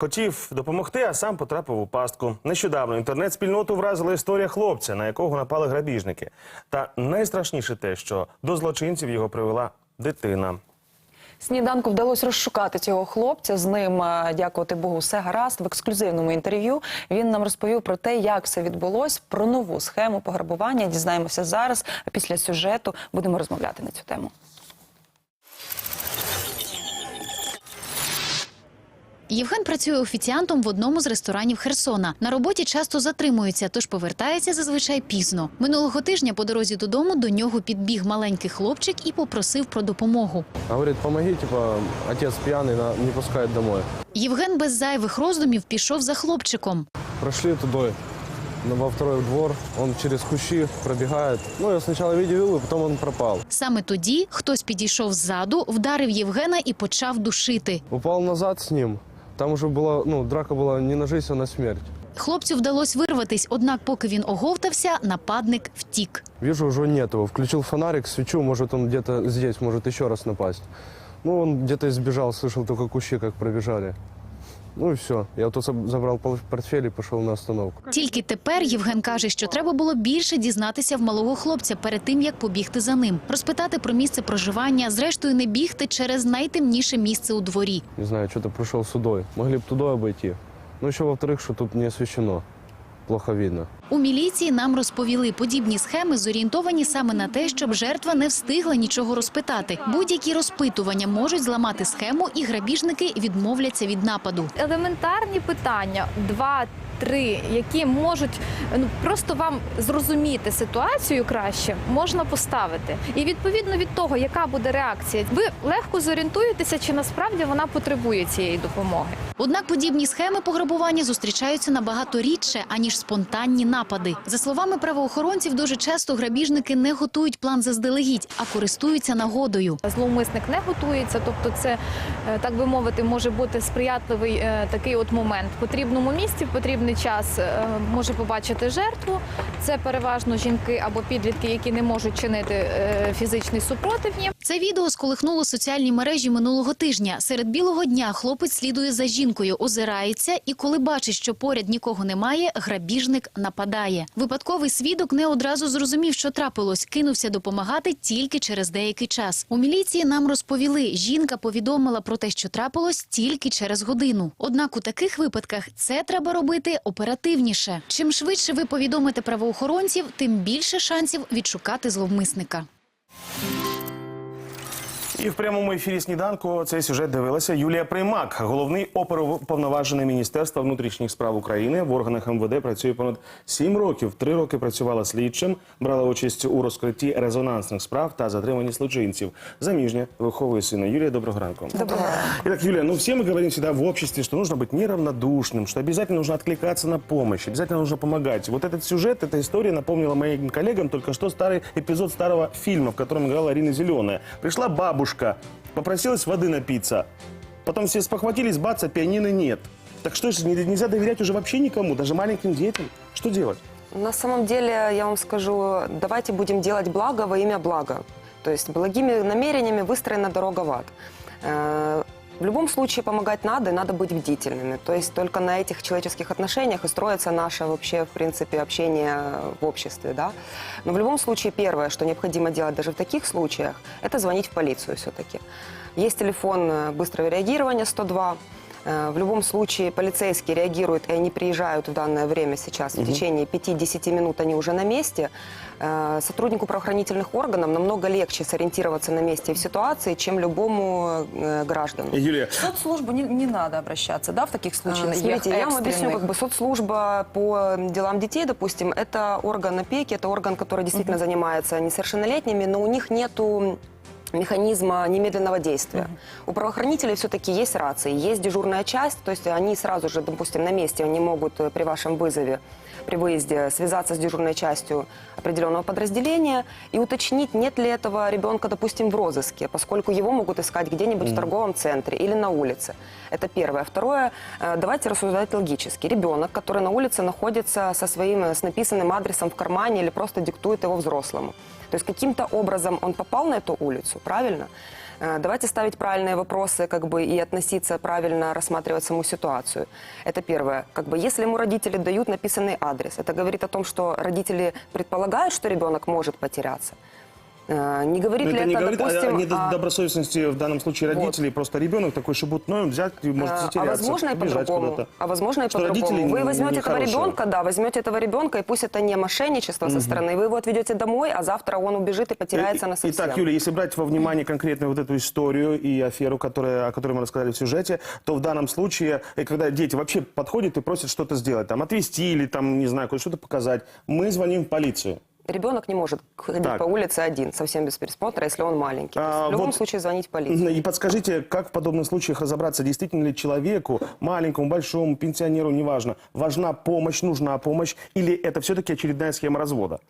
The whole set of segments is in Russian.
Хотів допомогти, а сам потрапив у пастку. Нещодавно інтернет-спільноту вразила історія хлопця, на якого напали грабіжники. Та найстрашніше те, що до злочинців його привела дитина. Сніданку вдалося розшукати цього хлопця. З ним, е, дякувати Богу, все гаразд. В ексклюзивному інтерв'ю він нам розповів про те, як все відбулось, про нову схему пограбування. Дізнаємося зараз. А після сюжету будемо розмовляти на цю тему. Євген працює офіціантом в одному з ресторанів Херсона. На роботі часто затримується, тож повертається зазвичай пізно. Минулого тижня по дорозі додому до нього підбіг маленький хлопчик і попросив про допомогу. Говорит, помоги, типа, отец пьяный, на- не пускает домой. Євген без зайвих роздумів пішов за хлопчиком. Прошли туда, ну, во второй двор, он через кущи пробегает. Ну, я сначала видел его, потом он пропал. Саме тоді хтось підійшов ззаду, вдарив Євгена і почав душити. Упал назад с ним, там уже была, ну, драка была не на жизнь, а на смерть. Хлопцю вдалося вирватись, однак, поки він оговтався, нападник втік. Вижу, уже нет его. Включил фонарик, свечу, может, он где-то здесь, может еще раз напасть. Ну, он где-то избежал, слышал только кущи, как пробежали. Ну і все. Я то забрав портфель і пішов на остановку. Тільки тепер Євген каже, що треба було більше дізнатися в малого хлопця перед тим, як побігти за ним, розпитати про місце проживання, зрештою не бігти через найтемніше місце у дворі. Не знаю, що ти пройшов судою. Могли б туди обійти. Ну, ще во-вторых, що тут не освещено. Плохо видно. У міліції нам розповіли, подібні схеми зорієнтовані саме на те, щоб жертва не встигла нічого розпитати. Будь-які розпитування можуть зламати схему, і грабіжники відмовляться від нападу. елементарні питання, два-три, які можуть ну просто вам зрозуміти ситуацію краще, можна поставити. І відповідно від того, яка буде реакція, ви легко зорієнтуєтеся, чи насправді вона потребує цієї допомоги. Однак подібні схеми пограбування зустрічаються набагато рідше, аніж спонтанні напади. За словами правоохоронців, дуже часто грабіжники не готують план заздалегідь, а користуються нагодою. Зловмисник не готується, тобто це е, так би мовити, може бути сприятливий е, такий от момент. В потрібному місці, в потрібний час е, може побачити жертву. Це переважно жінки або підлітки, які не можуть чинити е, фізичний супротив їм. Це відео сколихнуло соціальні мережі минулого тижня. Серед білого дня хлопець слідує за жінкою, озирається, і коли бачить, що поряд нікого немає, грабіжник нападає. Випадковий свідок не одразу зрозумів, що трапилось, кинувся допомагати тільки через деякий час. У міліції нам розповіли, жінка повідомила про те, що трапилось тільки через годину. Однак у таких випадках це треба робити оперативніше. Чим швидше ви повідомите правоохоронців, тим більше шансів відшукати зловмисника. І в прямому ефірі сніданку цей сюжет дивилася Юлія Приймак, головний оперуповноважений Міністерства внутрішніх справ України. В органах МВД працює понад сім років. Три роки працювала слідчим, брала участь у розкритті резонансних справ та затриманні злочинців. Заміжня виховує сина. Юлія, доброго ранку. Доброго Итак, Юлия, ну все мы говорим всегда в обществе, что нужно быть неравнодушным, что обязательно нужно откликаться на помощь, обязательно нужно помогать. Вот этот сюжет, эта история напомнила моим коллегам только что старый эпизод старого фильма, в котором играла Арина Зеленая. Пришла бабушка, попросилась воды напиться, потом все спохватились, бац, а пианино нет. Так что же, не- нельзя доверять уже вообще никому, даже маленьким детям? Что делать? На самом деле, я вам скажу, давайте будем делать благо во имя блага. То есть благими намерениями выстроена дорога в ад. В любом случае помогать надо, и надо быть бдительными. То есть только на этих человеческих отношениях и строится наше вообще, в принципе, общение в обществе. Да? Но в любом случае первое, что необходимо делать даже в таких случаях, это звонить в полицию все-таки. Есть телефон э, быстрого реагирования 102. Э, В любом случае полицейские реагируют, и они приезжают в данное время сейчас. В течение 5-10 минут они уже на месте. Э, Сотруднику правоохранительных органов намного легче сориентироваться на месте и в ситуации, чем любому э, граждану. Юлия, В соцслужбу не, не надо обращаться, да, в таких случаях? А, Смотрите, я вам объясню, как бы соцслужба по делам детей, допустим, это орган опеки, это орган, который действительно занимается несовершеннолетними, но у них нету механизма немедленного действия. У правоохранителей все-таки есть рации, есть дежурная часть, то есть они сразу же, допустим, на месте, они могут э, при вашем вызове, при выезде связаться с дежурной частью определенного подразделения и уточнить, нет ли этого ребенка, допустим, в розыске, поскольку его могут искать где-нибудь в торговом центре или на улице. Это первое. Второе, э, давайте рассуждать логически. Ребенок, который на улице находится со своим, э, с написанным адресом в кармане или просто диктует его взрослому. То есть каким-то образом он попал на эту улицу, правильно? Э, Давайте ставить правильные вопросы как бы, и относиться правильно, рассматривать саму ситуацию. Это первое. Как бы, если ему родители дают написанный адрес, это говорит о том, что родители предполагают, что ребенок может потеряться. Э, Не говорит Но ли это не это, говорит допустим, о недобросовестности в данном случае Вот. родителей. Просто ребенок такой шебутной, взять и может А, затеряться, а возможно и по-другому. А возможно и по-другому. Вы возьмете этого нехорошие. ребенка, да, возьмете этого ребенка, и пусть это не мошенничество со стороны, вы его отведете домой, а завтра он убежит и потеряется Э, на совсем. Итак, Юлия, если брать во внимание конкретно вот эту историю и аферу, которая, о которой мы рассказали в сюжете, то в данном случае, э, когда дети вообще подходят и просят что-то сделать, там, отвезти или, там, не знаю, что-то показать, мы звоним в полицию. Ребенок не может ходить Так. по улице один, совсем без присмотра, если он маленький. А, в любом вот- случае звонить в полицию. И подскажите, как в подобных случаях разобраться, действительно ли человеку, маленькому, большому, пенсионеру, неважно, важна помощь, нужна помощь, или это все-таки очередная схема развода?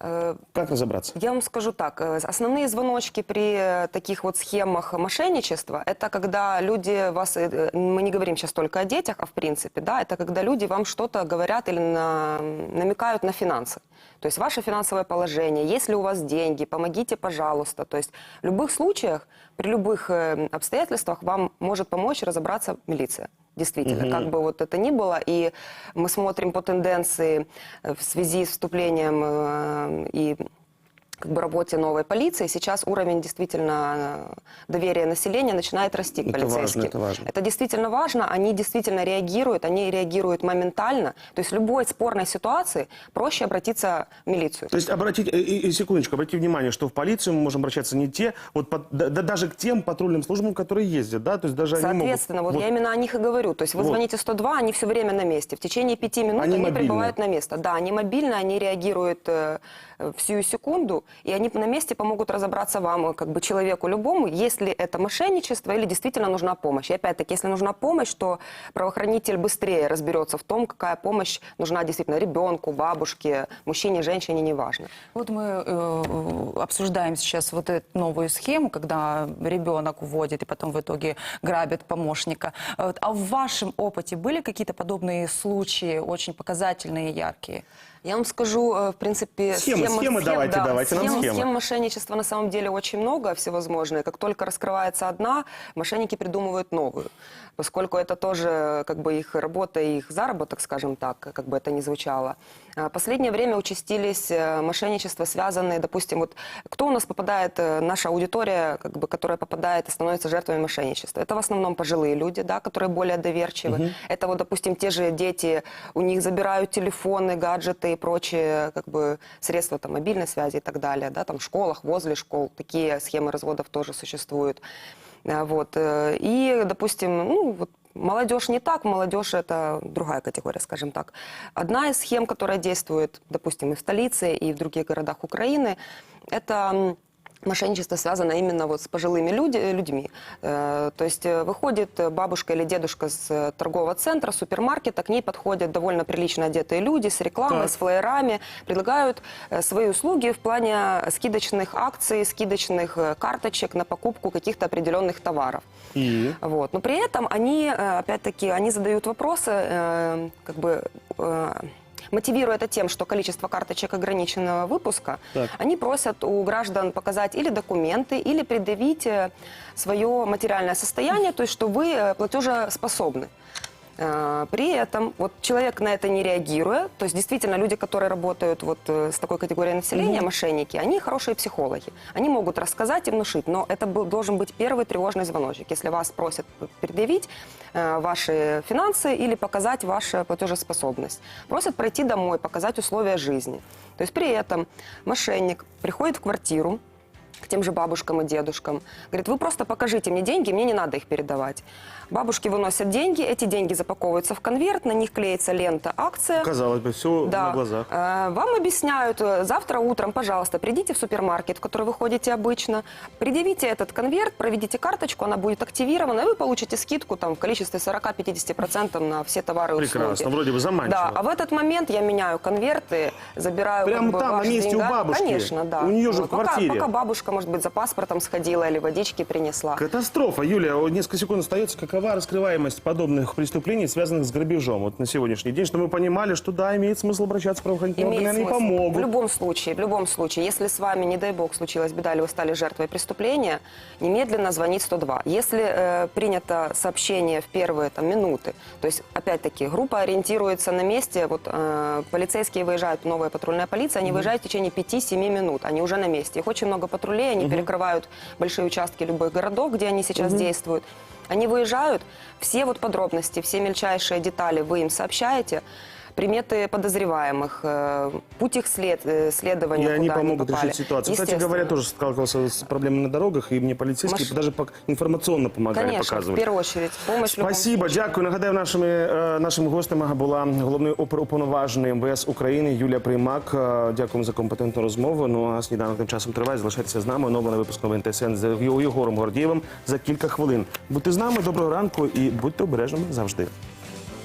Э, Как разобраться? Я вам скажу так, э, основные звоночки при э, таких вот схемах мошенничества, это когда люди вас, мы не говорим сейчас только о детях, а в принципе, да, это когда люди вам что-то говорят или на- намекают на финансы. То есть ваше финансовое положение, есть ли у вас деньги, помогите, пожалуйста. То есть в любых случаях, при любых обстоятельствах вам может помочь разобраться милиция. Действительно, как бы вот это ни было, и мы смотрим по тенденции э, в связи с вступлением э, и как бы работе новой полиции, сейчас уровень действительно э, доверия населения начинает расти к Это важно, это важно. Это действительно важно, они действительно реагируют, они реагируют моментально. То есть в любой спорной ситуации проще обратиться в милицию. То есть обратить, и- и секундочку, обратите внимание, что в полицию мы можем обращаться не те, вот по- да, да даже к тем патрульным службам, которые ездят, да, то есть даже они могут... Соответственно, вот, я именно о них и говорю. То есть вы Вот. звоните 102, они все время на месте. В течение пяти минут Они они, мобильные. прибывают на место. Да, они мобильны, они реагируют э, в сию секунду, и они на месте помогут разобраться вам, э, как бы человеку любому, есть ли это мошенничество или действительно нужна помощь. И опять-таки, если нужна помощь, то правоохранитель быстрее разберется в том, какая помощь нужна действительно ребенку, бабушке, мужчине, женщине, неважно. Вот мы э, обсуждаем сейчас вот эту новую схему, когда ребенок уводит и потом в итоге грабит помощника. Вот, А в вашем опыте были какие-то подобные случаи, очень показательные, яркие? Я вам скажу, э, в принципе, Схемы, схемы давайте, давайте нам схем, схемы. схем мошенничества на самом деле очень много всевозможные. Как только раскрывается одна, мошенники придумывают новую. Поскольку это тоже как бы их работа и их заработок, скажем так, как бы это ни звучало. А, Последнее время участились э, мошенничества, связанные, допустим, вот кто у нас попадает, э, наша аудитория, как бы, которая попадает и становится жертвами мошенничества. Это в основном пожилые люди, да, которые более доверчивы. Это вот, допустим, те же дети, у них забирают телефоны, гаджеты прочие как бы, средства там, мобильной связи и так далее. Да, там в школах, возле школ. Такие схемы разводов тоже существуют. А, Вот. э, И, допустим, ну, вот Молодежь не так, молодежь это другая категория, скажем так. Одна из схем, которая действует, допустим, и в столице, и в других городах Украины, это мошенничество связано именно вот с пожилыми люди, людьми. Э, То есть э, выходит э, бабушка или дедушка с э, торгового центра, супермаркета, к ней подходят довольно прилично одетые люди с рекламой, Так. с флеерами, предлагают э, свои услуги в плане скидочных акций, скидочных э, карточек на покупку каких-то определенных товаров. И? Вот. Но при этом они, э, опять-таки, они задают вопросы, э, как бы э, мотивируя это тем, что количество карточек ограниченного выпуска, Так. они просят у граждан показать или документы, или предъявить э, свое материальное состояние, то есть что вы э, платежеспособны. Э, При этом вот человек на это не реагируя, то есть действительно люди, которые работают вот э, с такой категорией населения, мошенники, они хорошие психологи. Они могут рассказать и внушить, но это был- должен быть первый тревожный звоночек. Если вас просят предъявить э, ваши финансы или показать вашу платежеспособность. Просят пройти домой, показать условия жизни. То есть при этом мошенник приходит в квартиру, к тем же бабушкам и дедушкам. Говорит, вы просто покажите мне деньги, мне не надо их передавать. Бабушки выносят деньги, эти деньги запаковываются в конверт, на них клеится лента акция. Казалось бы, все Да. на глазах. Э, Вам объясняют, э, завтра утром, пожалуйста, придите в супермаркет, в который вы ходите обычно, предъявите этот конверт, проведите карточку, она будет активирована, и вы получите скидку там, в количестве 40-50% на все товары и Прекрасно, услуги. вроде бы заманчиво. Да, а в этот момент я меняю конверты, забираю Прямо как бы, там, на месте у деньга. бабушки? Конечно, да. У нее же в Пока- квартире? Пока, бабушка девушка, может быть, за паспортом сходила или водички принесла. Катастрофа, Юлия. Несколько секунд остается. Какова раскрываемость подобных преступлений, связанных с грабежом вот на сегодняшний день, чтобы мы понимали, что да, имеет смысл обращаться в правоохранительные органы, они смысл. помогут. В любом случае, в любом случае, если с вами, не дай бог, случилась беда, или вы стали жертвой преступления, немедленно звонить 102. Если э, принято сообщение в первые там, минуты, то есть, опять-таки, группа ориентируется на месте, вот э, полицейские выезжают, новая патрульная полиция, они выезжают в течение 5-7 минут, они уже на месте. Их очень много патрулей, они перекрывают большие участки любых городов, где они сейчас действуют. Они выезжают, все вот подробности, все мельчайшие детали вы им сообщаете, приметы подозреваемых, э, путь их след, э, И следования, они куда помогут попали. решить ситуацию. Кстати Естественно. говоря, тоже сталкивался с проблемами на дорогах, и мне полицейские Маш- даже пок- информационно помогали, Конечно, в показывали. первую очередь, помощь в любом Спасибо, случае. дякую. Нагадаю, нашими е, нашими гостями була головний опер- уповноважений МВС України Юлія Приймак. Е, Дякуємо за компетентну розмову. Ну а сніданок тим часом триває. Залишайтеся з нами. Оновлений випуск новин ТСН з Єгором Гордієвим за кілька хвилин. Будьте з нами. Доброго ранку і будьте обережними завжди.